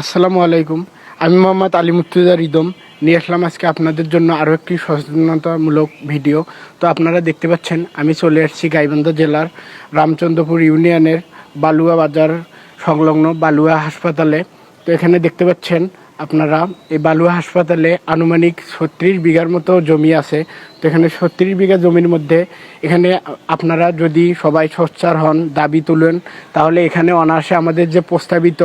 আসসালামু আলাইকুম। আমি মোহাম্মদ আলী মুর্তুজা রিদম নিয়ে আসলাম আজকে আপনাদের জন্য আরও একটি সচেতনতামূলক ভিডিও। তো আপনারা দেখতে পাচ্ছেন, আমি চলে আসছি গাইবান্ধা জেলার রামচন্দ্রপুর ইউনিয়নের বালুয়া বাজার সংলগ্ন বালুয়া হাসপাতালে। তো এখানে দেখতে পাচ্ছেন, আপনারা এই বালুয়া হাসপাতালে আনুমানিক ছত্রিশ বিঘার মতো জমি আছে। তো এখানে ছত্রিশ বিঘা জমির মধ্যে এখানে আপনারা যদি সবাই সোচ্চার হন, দাবি তুলেন, তাহলে এখানে অনায়াসে আমাদের যে প্রস্তাবিত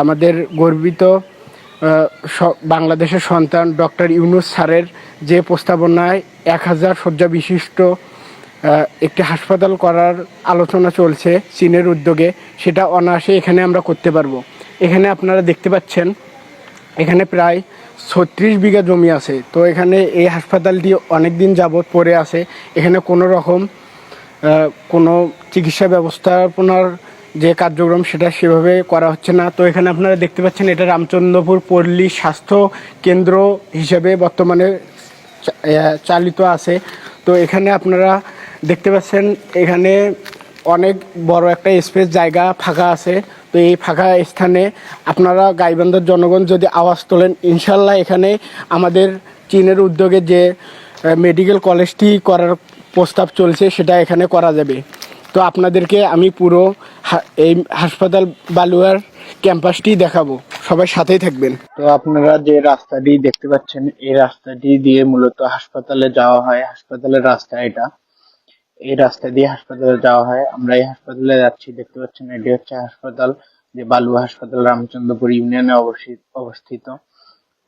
আমাদের গর্বিত বাংলাদেশের সন্তান ডক্টর ইউনুস স্যারের যে প্রস্তাবনায় এক হাজার শয্যা বিশিষ্ট একটি হাসপাতাল করার আলোচনা চলছে চীনের উদ্যোগে, সেটা অনায়াসে এখানে আমরা করতে পারব। এখানে আপনারা দেখতে পাচ্ছেন, এখানে প্রায় ছত্রিশ বিঘা জমি আছে। তো এখানে এই হাসপাতালটি অনেক দিন যাবৎ পড়ে আছে। এখানে কোনো রকম কোনো চিকিৎসা ব্যবস্থাপনার যে কার্যক্রম সেটা সেভাবে করা হচ্ছে না। তো এখানে আপনারা দেখতে পাচ্ছেন এটা রামচন্দ্রপুর পল্লী স্বাস্থ্য কেন্দ্র হিসেবে বর্তমানে চালিত আছে। তো এখানে আপনারা দেখতে পাচ্ছেন এখানে অনেক বড় একটা স্পেস জায়গা ফাঁকা আছে। তো এই ফাঁকা স্থানে আপনারা গাইবান্ধার জনগণ যদি আওয়াজ তোলেন, ইনশাল্লাহ এখানে আমাদের চীনের উদ্যোগে যে মেডিকেল কলেজটি করার প্রস্তাব চলছে, সেটা এখানে করা যাবে। তো আপনাদেরকে আমি পুরো এই হাসপাতাল বালুয়ার ক্যাম্পাসটি দেখাবো। সবাই সাথেই থাকবেন। তো আপনারা যে রাস্তাটি দেখতে পাচ্ছেন, এই রাস্তাটি দিয়ে মূলত হাসপাতালে যাওয়া হয়। হাসপাতালের রাস্তা এটা। এই রাস্তা দিয়ে হাসপাতালে যাওয়া হয়। আমরা এই হাসপাতালে যাচ্ছি, দেখতে পাচ্ছেন এটি হচ্ছে হাসপাতাল যে বালুয়া হাসপাতাল, রামচন্দ্রপুর ইউনিয়নে অবস্থি- অবস্থিত।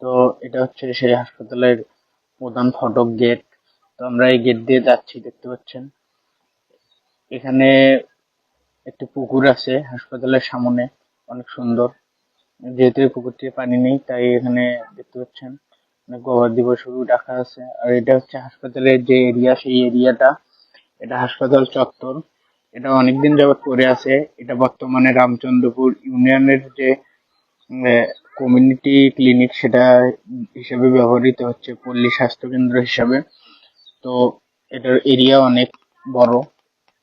তো এটা হচ্ছে সেই হাসপাতালের প্রধান ফটক গেট। তো আমরা এই গেট দিয়ে যাচ্ছি, দেখতে পাচ্ছেন। এখানে একটি পুকুর আছে, হাসপাতালের সামনে, অনেক সুন্দর। যেহেতু এই পুকুরটিতে পানি নেই, তাই এখানে দেখতে পাচ্ছেন অনেক গবাদি পশু রাখা আছে। আর এটা হচ্ছে হাসপাতালের যে এরিয়া, সেই এরিয়াটা, এটা হাসপাতাল চত্বর। এটা অনেকদিন যাবত পড়ে আছে। এটা বর্তমানে রামচন্দ্রপুর ইউনিয়নের যে কমিউনিটি ক্লিনিক সেটা হিসেবে ব্যবহৃত হচ্ছে, পল্লী স্বাস্থ্য কেন্দ্র হিসাবে। তো এটার এরিয়া অনেক বড়।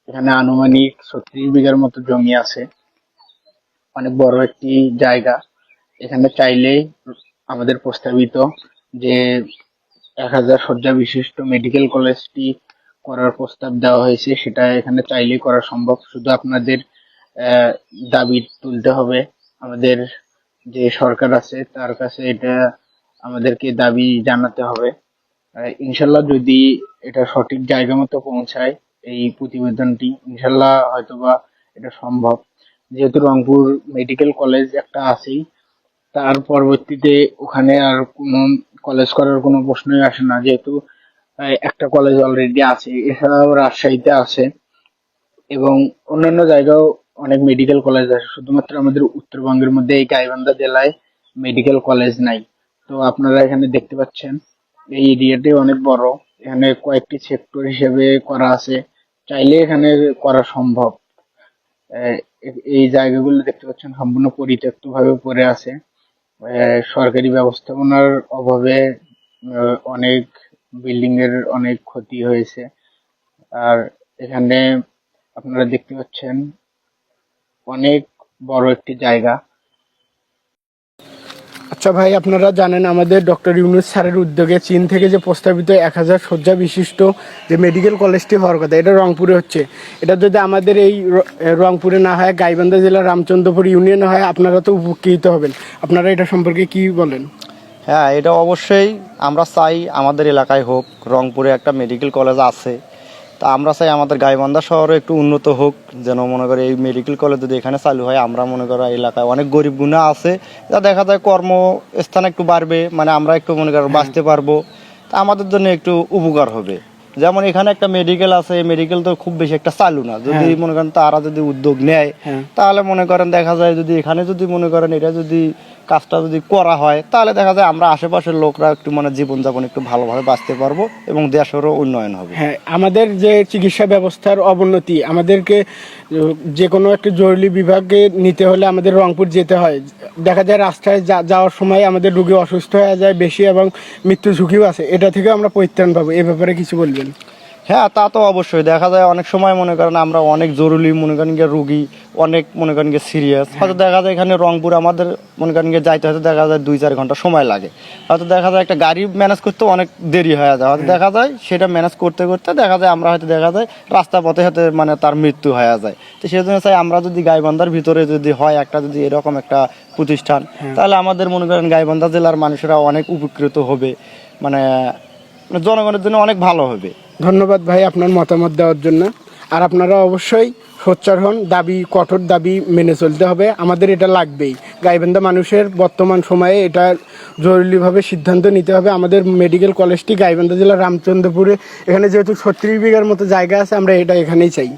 এখানে আনুমানিক ছত্রিশ বিঘার মতো জমি আছে। অনেক বড় একটি জায়গা। এখানে চাইলেই আমাদের প্রস্তাবিত যে এক হাজার শয্যা বিশিষ্ট মেডিকেল কলেজটি করার প্রস্তাব দেওয়া হয়েছে, সেটা এখানে চাইলেই করা সম্ভব। শুধু আপনাদের দাবি তুলতে হবে। আমাদের যে সরকার আছে, তার কাছে এটা আমাদেরকে দাবি জানাতে হবে। ইনশাল্লাহ যদি এটা সঠিক জায়গা মতো পৌঁছায় এই প্রতিবেদনটি ইনশাল্লাহ হয়তোবা এটা সম্ভব। যেহেতু রংপুর মেডিকেল কলেজ একটা আছেই, তার পরবর্তীতে ওখানে আর কোনো কলেজ করার কোনো প্রশ্নই আসে না। যেহেতু একটা কলেজ অলরেডি আছে, এছাড়াও রাজশাহীতে আছে এবং অন্যান্য জায়গাও অনেক মেডিকেল কলেজ আছে। শুধুমাত্র আমাদের উত্তরবঙ্গের মধ্যে এই গাইবান্ধা জেলায় মেডিকেল কলেজ নাই। তো আপনারা এখানে দেখতে পাচ্ছেন, এই এরিয়াটি অনেক বড়। এখানে কয়েকটি সেক্টর হিসেবে করা আছে। চাইলে এখানে করা সম্ভব। এই জায়গাগুলো দেখতে পাচ্ছেন সম্পূর্ণ পরিত্যক্ত ভাবে পড়ে আছে। সরকারি ব্যবস্থাপনার অভাবে অনেক বিল্ডিং এর অনেক ক্ষতি হয়েছে। আর এখানে আপনারা দেখতে পাচ্ছেন অনেক বড় একটি জায়গা। আচ্ছা ভাই, আপনারা জানেন আমাদের ডক্টর ইউনুস স্যারের উদ্যোগে চীন থেকে যে প্রস্তাবিত এক হাজার শয্যা বিশিষ্ট যে মেডিকেল কলেজটি হওয়ার কথা, এটা রংপুরে হচ্ছে। এটা যদি আমাদের এই রংপুরে না হয়, গাইবান্ধা জেলার রামচন্দ্রপুর ইউনিয়নে হয়, আপনারা তো উপকৃত হবেন। আপনারা এটা সম্পর্কে কি বলেন? হ্যাঁ এটা অবশ্যই আমরা চাই আমাদের এলাকায় হোক, রংপুরে একটা মেডিকেল কলেজ আছে। তা আমরা চাই আমাদের গাইবান্ধা শহরে একটু উন্নত হোক যেন মনে করে এই মেডিকেল কলেজ যদি এখানে চালু হয় আমরা মনে করি এলাকায় অনেক গরিব গুণা আছে যা দেখা যায় কর্মস্থান একটু বাড়বে মানে আমরা একটু মনে করো বাঁচতে পারব তা আমাদের জন্য একটু উপকার হবে যেমন এখানে একটা মেডিকেল আছে মেডিকেল তো খুব বেশি একটা চালু না যদি হ্যাঁ। মনে করেন তারা যদি উদ্যোগ নেয় হ্যাঁ। তাহলে মনে করেন দেখা যায় যদি এখানে যদি মনে করেন এটা যদি কাজটা যদি করা হয়, তাহলে দেখা যায় আমরা আশেপাশের লোকরা একটু মানে জীবনযাপন একটু ভালোভাবে বাঁচতে পারব এবং দেশেরও উন্নয়ন হবে। হ্যাঁ আমাদের যে চিকিৎসা ব্যবস্থার অবনতি, আমাদেরকে যে কোনো একটা জরুরি বিভাগে নিতে হলে আমাদের রংপুর যেতে হয়। দেখা যায় রাস্তায় যাওয়ার সময় আমাদের রোগী অসুস্থ হয়ে যায় বেশি এবং মৃত্যু ঝুঁকিও আছে। এটা থেকে আমরা পরিত্রাণ পাবো, এ ব্যাপারে কিছু বলবেন? হ্যাঁ তা তো অবশ্যই। দেখা যায় অনেক সময় মনে করেন আমরা অনেক জরুরি মনে করেন গিয়ে রুগী অনেক মনে করেন গিয়ে সিরিয়াস হয়তো দেখা যায় এখানে রংপুর আমাদের মনে করেন গিয়ে যাইতে হয়তো দেখা যায় দুই চার ঘণ্টা সময় লাগে। হয়তো দেখা যায় একটা গাড়ি ম্যানেজ করতে অনেক দেরি হয়ে যায়। হয়তো দেখা যায় সেটা ম্যানেজ করতে করতে দেখা যায় আমরা হয়তো দেখা যায় রাস্তা পথে হয়তো মানে তার মৃত্যু হয়ে যায়। তো সেই জন্য চাই আমরা যদি গাইবান্ধার ভিতরে যদি হয় একটা যদি এরকম একটা প্রতিষ্ঠান তাহলে আমাদের মনে করেন গাইবান্ধা জেলার মানুষেরা অনেক উপকৃত হবে। মানে মানে জনগণের জন্য অনেক ভালো হবে। ধন্যবাদ ভাই আপনার মতামত দেওয়ার জন্য। আর আপনারা অবশ্যই সোচ্চার হন, দাবি, কঠোর দাবি মেনে চলতে হবে। আমাদের এটা লাগবেই। গাইবান্ধা মানুষের বর্তমান সময়ে এটা জরুরিভাবে সিদ্ধান্ত নিতে হবে। আমাদের মেডিকেল কলেজটি গাইবান্ধা জেলার রামচন্দ্রপুরে। এখানে যেহেতু ছত্রিশ বিঘার মতো জায়গা আছে, আমরা এটা এখানেই চাই।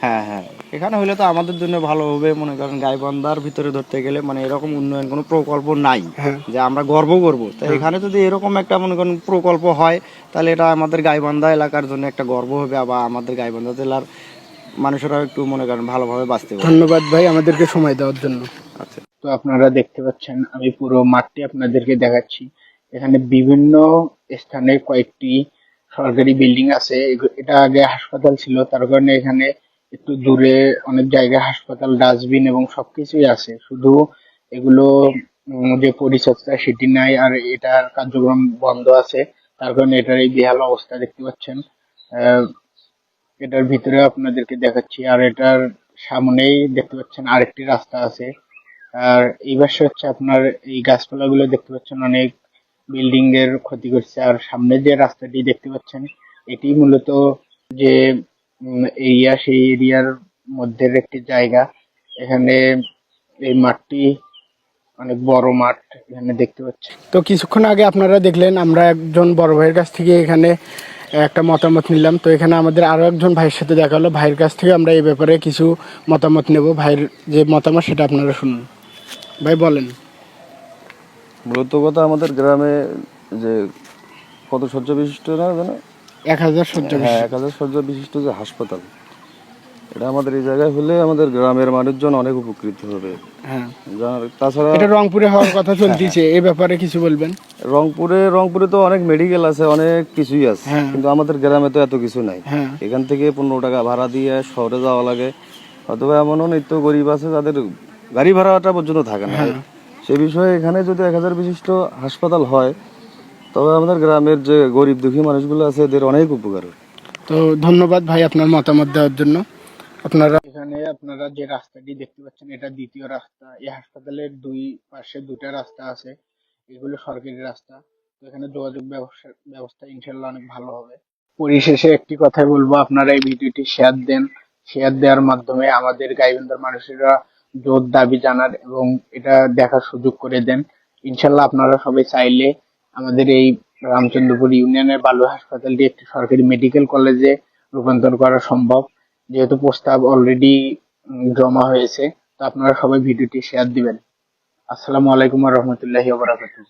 হ্যাঁ হ্যাঁ। এখানে হইলে তো আমাদের জন্য ভালো হবে মনে করেন গাইবান্ধার ভিতরে ধরতে গেলে মানে এরকম উন্নয়ন কোনো প্রকল্প নাই হ্যাঁ। যে আমরা গর্ব করব। তো এখানে যদি এরকম একটা মনে করেন প্রকল্প হয় তাহলে এটা আমাদের গাইবান্ধা এলাকার জন্য একটা গর্ব হবে আবার আমাদের গাইবান্ধা জেলার মানুষেরা একটু মনে করেন ভালোভাবে বাঁচতে পারবে। ধন্যবাদ ভাই আমাদেরকে সময় দেওয়ার জন্য। আচ্ছা। তো আপনারা দেখতে পাচ্ছেন আমি পুরো মাঠটি আপনাদেরকে দেখাচ্ছি। এখানে বিভিন্ন স্থানে কয়েকটি সরকারি বিল্ডিং আছে। এটা আগে হাসপাতাল ছিল তার কারণে এখানে একটু দূরে অনেক জায়গায় হাসপাতাল, ডাস্টবিন এবং সবকিছুই আছে। শুধু এগুলো যে পরিচর্যা সেটি নাই, আর এটার কার্যক্রম বন্ধ আছে। তার কারণে এটার এই বেহাল অবস্থা দেখতে পাচ্ছেন। এটার ভিতরে আপনাদেরকে দেখাচ্ছি। আর এটার সামনেই দেখতে পাচ্ছেন আরেকটি রাস্তা আছে। আর এই পাশে হচ্ছে আপনার এই গাছপালাগুলো দেখতে পাচ্ছেন, অনেক বিল্ডিং এর ক্ষতি করছে। আর সামনে যে রাস্তাটি দেখতে পাচ্ছেন, এটি মূলত যে এরিয়া সেই এরিয়ার মধ্যের একটি জায়গা। এখানে এই মাঠটি অনেক বড় মাঠ এখানে দেখতে পাচ্ছি। তো কিছুক্ষণ আগে আপনারা দেখলেন আমরা একজন বড় ভাইয়ের কাছ থেকে এখানে একটা মতামত নিলাম। তো এখানে আমাদের আরও একজন ভাইয়ের সাথে দেখা হলো। ভাইয়ের কাছ থেকে আমরা এই ব্যাপারে কিছু মতামত নেব। ভাইয়ের যে মতামত সেটা আপনারা শুনুন। ভাই বলেন। মূলত কথা আমাদের গ্রামে যে কত শয্যা বিশিষ্ট না জানো এক হাজার সহ্য হ্যাঁ এক হাজার শয্যা বিশিষ্ট যে হাসপাতাল এটা আমাদের এই জায়গায় হলে আমাদের গ্রামের মানুষজন অনেক উপকৃত হবে। হ্যাঁ। তাছাড়া এটা রংপুরে হওয়ার কথা চলতেছে এই ব্যাপারে কিছু বলবেন? রংপুরে রংপুরে তো অনেক মেডিকেল আছে অনেক কিছুই আছে হ্যাঁ। কিন্তু আমাদের গ্রামে তো এত কিছু নাই। হ্যাঁ। এখান থেকে পনেরো টাকা ভাড়া দিয়ে শহরে যাওয়া লাগে। অথবা এমনও নিত্য গরিব আছে যাদের গাড়ি ভাড়াটা পর্যন্ত থাকে না। সে বিষয়ে এখানে যদি এক হাজার বিশিষ্ট হাসপাতাল হয় তবে আমাদের গ্রামের যে গরিব দুঃখী মানুষগুলো আছে এদের অনেক উপকার তো ধন্যবাদ ভাই আপনার মতামত দেওয়ার জন্য। আপনারা এখানে আপনারা যে রাস্তাটি দেখতে পাচ্ছেন এটা দ্বিতীয় রাস্তা। এই হাসপাতালের দুই পাশে দুটা রাস্তা আছে এগুলো সরকারি রাস্তা। তো এখানে যোগাযোগ ব্যবস্থা ব্যবস্থা ইনশাল্লাহ অনেক ভালো হবে। পরিশেষে একটি কথাই বলব আপনারা এই ভিডিওটি শেয়ার দেন। শেয়ার দেওয়ার মাধ্যমে আমাদের গাইবান্ধার মানুষেরা জোর দাবি জানার এবং এটা দেখার সুযোগ করে দেন। ইনশাল্লাহ আপনারা সবাই চাইলে আমাদের এই রামচন্দ্রপুর ইউনিয়নের বালু হাসপাতালটি একটি সরকারি মেডিকেল কলেজে রূপান্তর করা সম্ভব। যেহেতু প্রস্তাব অলরেডি জমা হয়েছে, তো আপনারা সবাই ভিডিওটি শেয়ার দিবেন। আসসালামু আলাইকুম রহমতুল্লাহি ওবরাকাতুহ